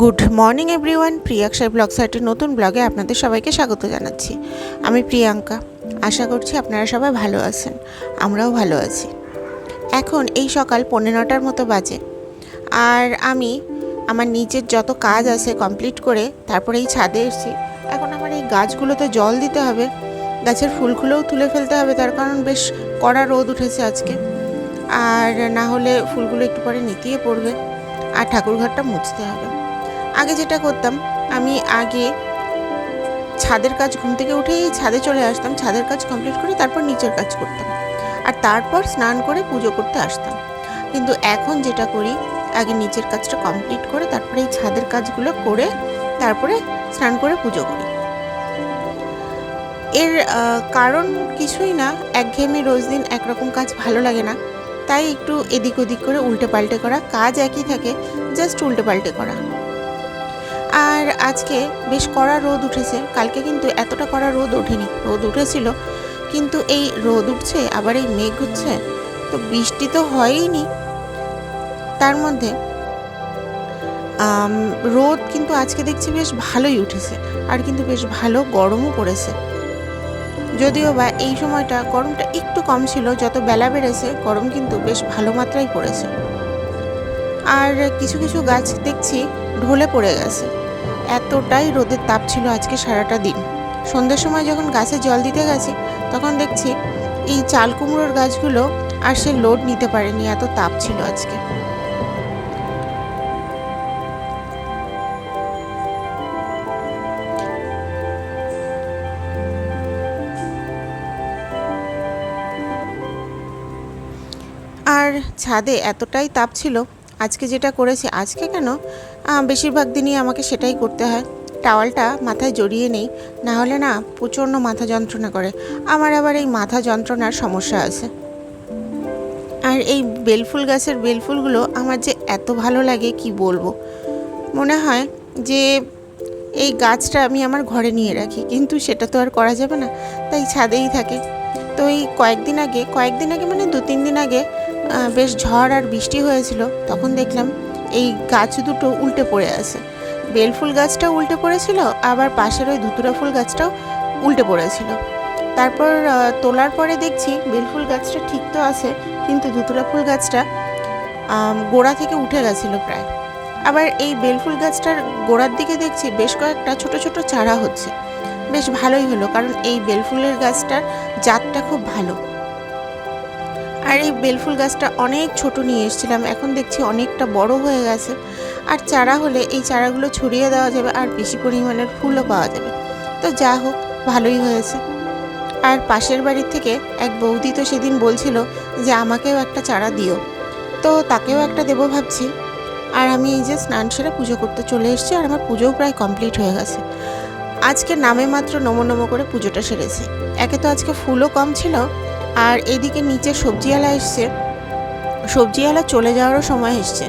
Good morning everyone প্রিয়াক্ষাই blog সাইটের নতুন ব্লগে আপনাদের সবাইকে স্বাগত জানাচ্ছি। আমি প্রিয়াঙ্কা। আশা করছি আপনারা সবাই ভালো আছেন। আমরাও ভালো আছি। এখন এই সকাল পৌনে নটার মতো বাজে। আর আমি আমার নিচের যত কাজ আছে কমপ্লিট করে তারপরে এই ছাদে এসেছি। এখন আমার এই গাছগুলোতে জল দিতে হবে। গাছের ফুলগুলোও তুলে ফেলতে হবে। তার কারণ বেশ কড়া রোদ উঠেছে আজকে। আর না হলে ফুলগুলো একটু পরে নিতিয়ে পড়বে। আর ঠাকুরঘরটা মুছতে হবে। আগে যেটা করতাম, আমি আগে ছাদের কাজ ঘুম থেকে উঠেই ছাদে চলে আসতাম। ছাদের কাজ কমপ্লিট করে তারপর নিচের কাজ করতাম। আর তারপর স্নান করে পুজো করতে আসতাম। কিন্তু এখন যেটা করি, আগে নিচের কাজটা কমপ্লিট করে তারপরে এই ছাদের কাজগুলো করে তারপরে স্নান করে পুজো করি। এর কারণ কিছুই না। একঘেয়েমি রোজ দিন একরকম কাজ ভালো লাগে না। তাই একটু এদিক ওদিক করে উল্টে পাল্টে করা, কাজ একই থাকে জাস্ট উল্টে পাল্টে করা। আর আজকে বেশ কড়া রোদ উঠেছে, কালকে কিন্তু এতটা কড়া রোদ ওঠেনি, রোদ উঠেছিল, কিন্তু এই রোদ উঠছে, আবার এই মেঘ উঠছে তো বৃষ্টি তো হয়ইনি। তার মধ্যে রোদ কিন্তু আজকে দেখছি বেশ ভালোই উঠেছে, আর কিন্তু বেশ ভালো গরমও পড়েছে। যদিও বা এই সময়টা গরমটা একটু কম ছিল, যত বেলা বেড়েছে গরম কিন্তু বেশ ভালো মাত্রায় পড়েছে। আর কিছু কিছু গাছ দেখছি ঢলে পড়ে গেছে। এতটাই রোদের তাপ ছিল আজকে সারাটা দিন। সন্ধ্যের সময় যখন গাছে জল দিতে গেছি, তখন দেখছি এই চাল কুমড়োর গাছগুলো আর সে লোড নিতে পারেনি, এত তাপ ছিল আজকে। আর ছাদে এতটাই তাপ ছিল, আজকে যেটা করেছি, আজকে কেন? বেশিরভাগ দিনই আমাকে সেটাই করতে হয়। টাওয়ালটা মাথায় জড়িয়ে নেই, না হলে না প্রচণ্ড মাথা যন্ত্রণা করে। আমার আবার এই মাথা যন্ত্রণার সমস্যা আছে। আর এই বেলফুল গাছের বেলফুলগুলো আমার যে এত ভালো লাগে, কি বলব? মনে হয় যে এই গাছটা আমি আমার ঘরে নিয়ে রাখি, কিন্তু সেটা তো আর করা যাবে না, তাই ছাদেই থাকে। তো এই কয়েকদিন আগে কয়েকদিন আগে মানে দু তিন দিন আগে বেশ ঝড় আর বৃষ্টি হয়েছিল, তখন দেখলাম এই গাছ দুটো উল্টে পড়ে আছে। বেলফুল গাছটাও উল্টে পড়েছিল, আবার পাশের ওই ধুতুরা ফুল গাছটাও উল্টে পড়েছিল। তারপর তোলার পরে দেখছি বেলফুল গাছটা ঠিক তো আছে, কিন্তু ধুতুরা ফুল গাছটা গোড়া থেকে উঠে গেছিল প্রায়। আবার এই বেলফুল গাছটার গোড়ার দিকে দেখছি বেশ কয়েকটা ছোট ছোট চারা হচ্ছে। বেশ ভালোই হলো, কারণ এই বেলফুলের গাছটার জাতটা খুব ভালো। আর এই বেলফুল গাছটা অনেক ছোট নিয়ে এসেছিলাম, এখন দেখছি অনেকটা বড় হয়ে গেছে। আর চারা হলে এই চারাগুলো ছড়িয়ে দেওয়া যাবে আর বেশি পরিমাণের ফুলও পাওয়া যাবে। তো যা হোক, ভালোই হয়েছে। আর পাশের বাড়ির থেকে এক বৌদি তো সেদিন বলছিল যে আমাকেও একটা চারা দিও। তো তাকেও একটা দেবো ভাবছি। আর আমি এই যে স্নান সেরে পুজো করতে চলে এসেছি আর আমার পুজোও প্রায় কমপ্লিট হয়ে গেছে। আজকে নামে মাত্র নমো নমো করে পুজোটা সেরেছে। একে তো আজকে ফুলও কম ছিল আর এদিকে নিচে সবজিওয়ালা এসছে। সবজিওয়ালা চলে যাওয়ারও সময় এসছে।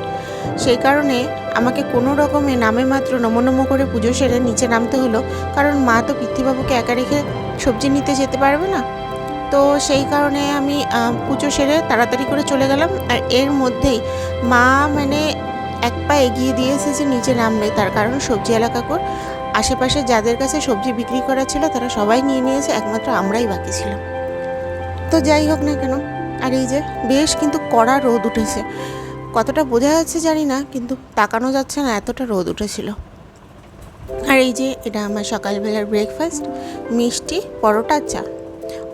সেই কারণে আমাকে কোনো রকমে নামে মাত্র নমো নমো করে পুজো সেরে নিচে নামতে হলো। কারণ মা তো পৃথ্বীবাবুকে একা রেখে সবজি নিতে যেতে পারবে না। তো সেই কারণে আমি পুজো সেরে তাড়াতাড়ি করে চলে গেলাম। আর এর মধ্যেই মা মানে এক পা এগিয়ে দিয়ে এসেছে, নিচে নামবে। তার কারণ সবজিওয়ালা কাকুর আশেপাশে যাদের কাছে সবজি বিক্রি করা ছিল, তারা সবাই নিয়ে নিয়েছে, একমাত্র আমরাই বাকি ছিলাম। তো যাই হোক না কেন, আর এই যে বেশ কিন্তু কড়া রোদ উঠেছে। কতটা বোঝা যাচ্ছে জানি না, কিন্তু তাকানো যাচ্ছে না, এতটা রোদ উঠেছিল। আর এই যে এটা আমার সকালবেলার ব্রেকফাস্ট মিষ্টি, পরোটা, চা।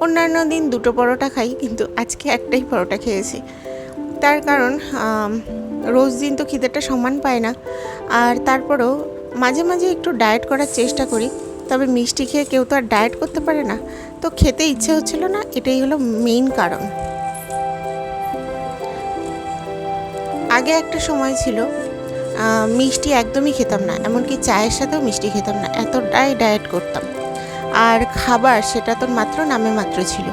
অন্যান্য দিন দুটো পরোটা খাই, কিন্তু আজকে একটাই পরোটা খেয়েছি। তার কারণ রোজ দিন তো খিদেটা সমান পায় না। আর তারপরেও মাঝে মাঝে একটু ডায়েট করার চেষ্টা করি, তবে মিষ্টি খেয়ে কেউ তো আর ডায়েট করতে পারে না। তো খেতে ইচ্ছে হচ্ছিল না, এটাই হলো মেইন কারণ। আগে একটা সময় ছিল মিষ্টি একদমই খেতাম না, এমনকি চায়ের সাথেও মিষ্টি খেতাম না, এতটাই ডায়েট করতাম। আর খাবার সেটা তো মাত্র নামে মাত্র ছিল।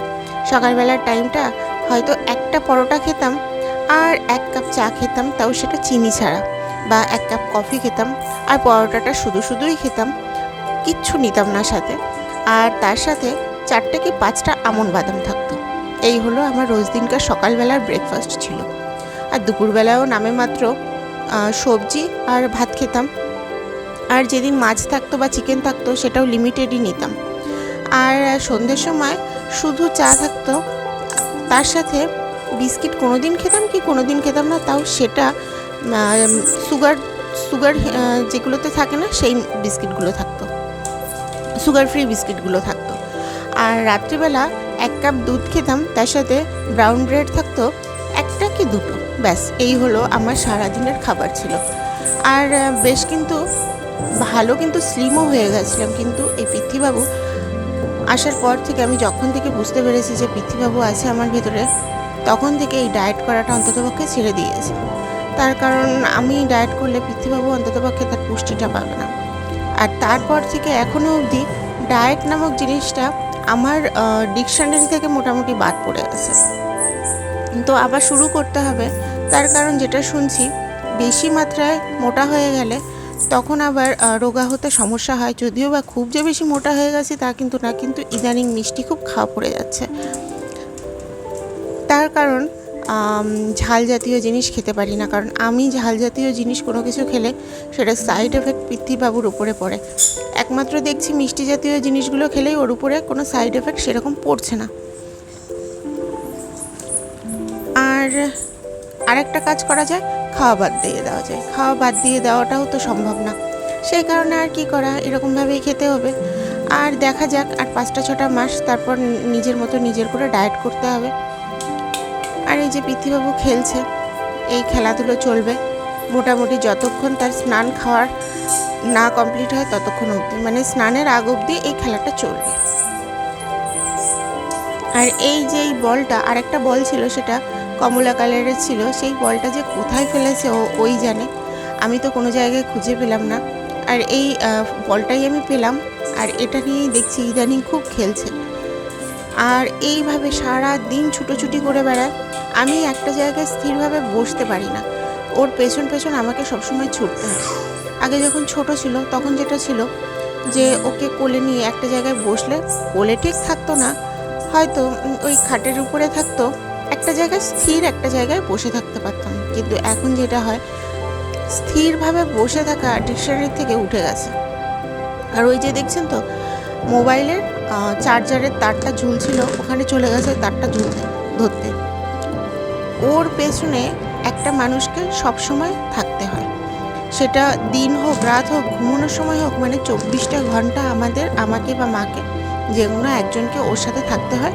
সকালবেলার টাইমটা হয়তো একটা পরোটা খেতাম, আর এক কাপ চা খেতাম, তাও সেটা চিনি ছাড়া। বা এক কাপ কফি খেতাম, আর পরোটাটা শুধু শুধুই খেতাম, কিচ্ছু নিতাম না সাথে। আর তার সাথে চারটে কি পাঁচটা আমন বাদাম থাকতো। এই হলো আমার রোজ দিনকার সকালবেলার ব্রেকফাস্ট ছিল। আর দুপুরবেলাও নামে মাত্র সবজি আর ভাত খেতাম। আর যেদিন মাছ থাকতো বা চিকেন থাকতো, সেটাও লিমিটেডই নিতাম। আর সন্ধ্যের সময় শুধু চা থাকতো। তার সাথে বিস্কিট কোনো দিন খেতাম কি কোনো দিন খেতাম না, তাও সেটা সুগার সুগার যেগুলোতে থাকে না, সেই বিস্কিটগুলো থাকতো। সুগার ফ্রি বিস্কিটগুলো থাকতো। আর রাত্রিবেলা এক কাপ দুধ খেতাম, তার সাথে ব্রাউন ব্রেড থাকতো, একটা কি দুটো? ব্যাস, এই হলো আমার সারাদিনের খাবার ছিল। আর বেশ কিন্তু ভালো কিন্তু স্লিমও হয়ে গেছিলাম, কিন্তু এই পৃথ্বীবাবু আসার পর থেকে আমি যখন থেকে বুঝতে পেরেছি যে পৃথ্বীবাবু আছে আমার ভিতরে, তখন থেকে এই ডায়েট করাটা অন্ততপক্ষে ছেড়ে দিয়েছি। তার কারণ আমি ডায়েট করলে পৃথ্বীবাবু অন্ততপক্ষে তার পুষ্টিটা পাবে না। আর তারপর থেকে এখনও অবধি ডায়েট নামক জিনিসটা আমার ডিকশনারি থেকে মোটামুটি বাদ পড়ে গেছে। তো আবার শুরু করতে হবে। তার কারণ যেটা শুনছি, বেশি মাত্রায় মোটা হয়ে গেলে তখন আবার রোগা হতে সমস্যা হয়। যদিও বা খুব যে বেশি মোটা হয়ে গেছে তা কিন্তু না, কিন্তু ইদানিং মিষ্টি খুব খাওয়া পড়ে যাচ্ছে। তার কারণ ঝাল জাতীয় জিনিস খেতে পারি না। কারণ আমি ঝাল জাতীয় জিনিস কোনো কিছু খেলে সেটা সাইড এফেক্ট পৃথ্বীবাবুর উপরে পড়ে। একমাত্র দেখছি মিষ্টি জাতীয় জিনিসগুলো খেলেই ওর উপরে কোনো সাইড এফেক্ট সেরকম পড়ছে না। আর আরেকটা কাজ করা যায়, খাওয়া বাদ দিয়ে দেওয়া যায়। খাওয়া বাদ দিয়ে দেওয়াটাও তো সম্ভব না। সেই কারণে আর কি করা, এরকমভাবেই খেতে হবে। আর দেখা যাক, আর পাঁচটা ছটা মাস তারপর নিজের মতো নিজের করে ডায়েট করতে হবে। আর এই যে পৃথ্বীবাবু খেলছে, এই খেলাধুলো চলবে। মোটামুটি যতক্ষণ তার স্নান খাওয়ার না কমপ্লিট হয় ততক্ষণ অবধি। মানে স্নানের আগ অবধি এই খেলাটা চলবে। আর এই যে এই বলটা আর একটা বল ছিল সেটা কমলা কালারের ছিল, সেই বলটা যে কোথায় ফেলেছে ও, ওই জানে। আমি তো কোনো জায়গায় খুঁজে পেলাম না। আর এই বলটাই আমি পেলাম। আর এটা নিয়েই দেখছি ইদানিং খুব খেলছে। আর এইভাবে সারা দিন ছুটোছুটি করে বেড়ায়। আমি একটা জায়গায় স্থিরভাবে বসতে পারি না। ওর পেছন পেছন আমাকে সবসময় ছুটতে হয়। আগে যখন ছোট ছিল, তখন যেটা ছিল যে ওকে কোলে নিয়ে একটা জায়গায় বসলে কোলে ঠিক থাকতো না। হয়তো ওই খাটের উপরে থাকতো, একটা জায়গায় স্থির একটা জায়গায় বসে থাকতে পারতাম। কিন্তু এখন যেটা হয়, স্থিরভাবে বসে থাকা ডিকশনারি থেকে উঠে গেছে। আর ওই যে দেখছেন তো, মোবাইলের চার্জারের তারটা ঝুলছিল, ওখানে চলে গেছে তারটা ঝুলতে, ধরতে। ওর পেছনে একটা মানুষকে সবসময় থাকতে হয়। সেটা দিন হোক, রাত হোক, ঘুমানোর সময় হোক মানে চব্বিশটা ঘণ্টা আমাদের, আমাকে বা মাকে যে কোনো একজনকে ওর সাথে থাকতে হয়।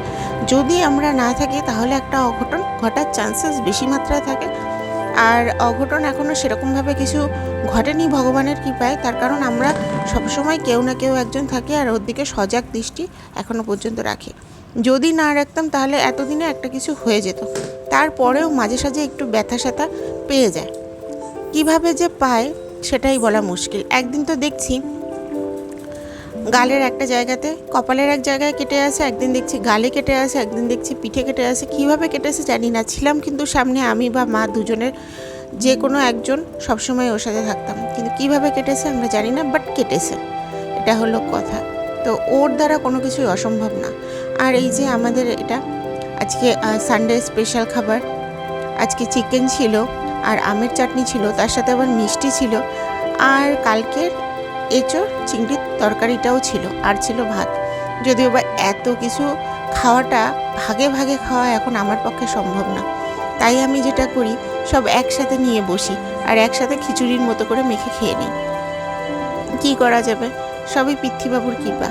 যদি আমরা না থাকি, তাহলে একটা অঘটন ঘটার চান্সেস বেশি মাত্রায় থাকে। আর অঘটন এখনও সেরকমভাবে কিছু ঘটেনি ভগবানের কৃপায়। তার কারণ আমরা সবসময় কেউ না কেউ একজন থাকি আর ওর দিকে সজাগ দৃষ্টি এখনও পর্যন্ত রাখি। যদি না রাখতাম, তাহলে এতদিনে একটা কিছু হয়ে যেত। তারপরেও মাঝে সাঝে একটু ব্যথা স্যাথা পেয়ে যায়। কীভাবে যে পায় সেটাই বলা মুশকিল। একদিন তো দেখছি গালের একটা জায়গাতে, কপালের এক জায়গায় কেটে আছে, একদিন দেখছি গালে কেটে আছে, একদিন দেখছি পিঠে কেটে আছে। কীভাবে কেটেছে জানি না। ছিলাম কিন্তু সামনে আমি বা মা দুজনের যে কোনো একজন সবসময় ওর সাথে থাকতাম। কিন্তু কীভাবে কেটেছে আমরা জানি না বাট কেটেছে। এটা হলো কথা। তো ওর দ্বারা কোনো কিছুই অসম্ভব না। আর এই যে আমাদের এটা আজকে সানডে স্পেশাল খাবার। আজকে চিকেন ছিল, আর আমের চাটনি ছিল, তার সাথে আবার মিষ্টি ছিল, আর কালকের এঁচোড়, চিংড়ির তরকারিটাও ছিল, আর ছিল ভাত। যদিও বা এত কিছু খাওয়াটা ভাগে ভাগে খাওয়া এখন আমার পক্ষে সম্ভব না। তাই আমি যেটা করি, সব একসাথে নিয়ে বসি, আর একসাথে খিচুড়ির মতো করে মেখে খেয়ে নিই। কী করা যাবে? সবই পৃথ্বীবাবুর কৃপা।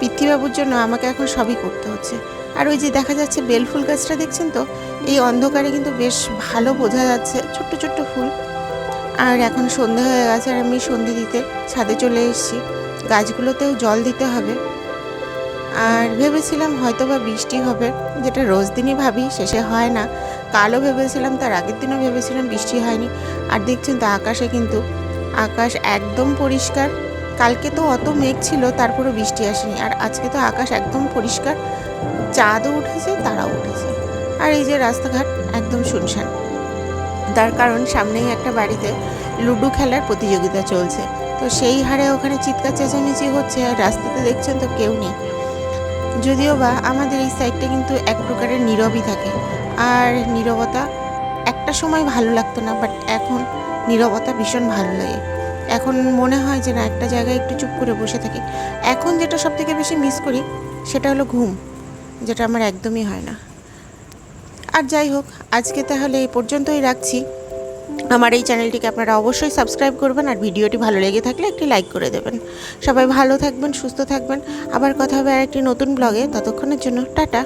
পৃথ্বীবাবুর জন্য আমাকে এখন সবই করতে হচ্ছে। আর ওই যে দেখা যাচ্ছে বেলফুল গাছটা দেখছেন তো, এই অন্ধকারে কিন্তু বেশ ভালো বোঝা যাচ্ছে, ছোট্ট ছোট্ট ফুল। আর এখন সন্ধে হয়ে গেছে আর আমি সন্ধে দিতে ছাদে চলে এসেছি। গাছগুলোতেও জল দিতে হবে। আর ভেবেছিলাম হয়তো বা বৃষ্টি হবে, যেটা রোজ দিনই ভাবি, শেষে হয় না। কালও ভেবেছিলাম, তার আগের দিনও ভেবেছিলাম বৃষ্টি হয়নি। আর দেখছেন তো আকাশে কিন্তু, আকাশ একদম পরিষ্কার। কালকে তো অত মেঘ ছিল তারপরে বৃষ্টি আসেনি। আর আজকে তো আকাশ একদম পরিষ্কার। চাঁদও উঠেছে, তারাও উঠেছে। আর এই যে রাস্তাঘাট, একদম শুনশান। তার কারণ সামনেই একটা বাড়িতে লুডো খেলার প্রতিযোগিতা চলছে। তো সেই হারে ওখানে চিৎকার চেঁচামেচি হচ্ছে, আর রাস্তাতে দেখছেন তো কেউ নেই। যদিও বা আমাদের এই সাইডটা কিন্তু এক প্রকারের নীরবই থাকে। আর নীরবতা একটা একটা সময় ভালো লাগতো না বাট এখন নীরবতা ভীষণ ভালো লাগে। এখন মনে হয় যে না, একটা জায়গায় একটু চুপ করে বসে থাকি। এখন যেটা সব থেকে বেশি মিস করি, সেটা হলো ঘুম, যেটা আমার একদমই হয় না। আর যাই হোক, আজকে তাহলে এই পর্যন্তই রাখছি। আমার এই চ্যানেলটিকে আপনারা অবশ্যই সাবস্ক্রাইব করবেন আর ভিডিওটি ভালো লেগে থাকলে একটি লাইক করে দেবেন। সবাই ভালো থাকবেন, সুস্থ থাকবেন। আবার কথা হবে আর একটি নতুন ব্লগে ততক্ষণের জন্য টাটা।